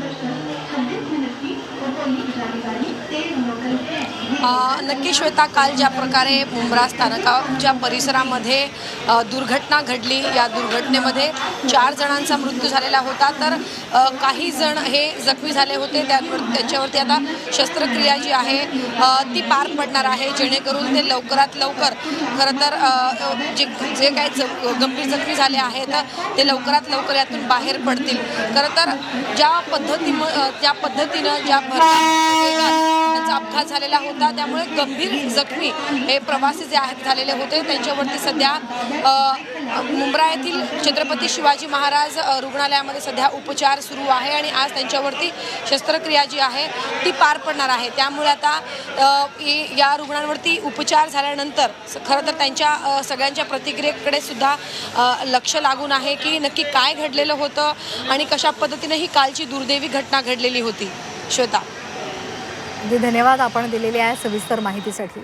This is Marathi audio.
बस 26 मिनट की ऊपर ही जाने वाली तेज लोकल है नक्की श्वेता काल ज्या प्रकारे मुंब्रा स्थानकाच्या परिसरामध्ये दुर्घटना घडली. या दुर्घटनेमध्ये चार जणांचा मृत्यू झालेला होता. तर काही जण हे जखमी झाले होते. त्यावर त्याच्यावरती आता शस्त्रक्रिया जी आहे ती पार पडणार आहे. जेणेकरून ते लवकरात लवकर खरं तर जे जे काही ज गंभीर जखमी झाले आहेत ते लवकरात लवकर यातून बाहेर पडतील. खरं तर ज्या पद्धती ज्या पद्धतीनं ज्या भरधाव अपघात झालेला होता. त्यामुळे गंभीर जखमी हे प्रवासी जे आहेत झालेले होते. त्यांच्यावरती सध्या मुंब्रा येथील छत्रपती शिवाजी महाराज रुग्णालयामध्ये सध्या उपचार सुरू आहे आणि आज त्यांच्यावरती शस्त्रक्रिया जी आहे ती पार पडणार आहे. त्यामुळे आता या रुग्णांवरती उपचार झाल्यानंतर स- खरं तर त्यांच्या सगळ्यांच्या प्रतिक्रियेकडे सुद्धा लक्ष लागून आहे की नक्की काय घडलेलं होतं आणि कशा पद्धतीने ही कालची दुर्दैवी घटना घडलेली होती. श्वेता. अगदी धन्यवाद आपण दिलेली आहे सविस्तर माहितीसाठी.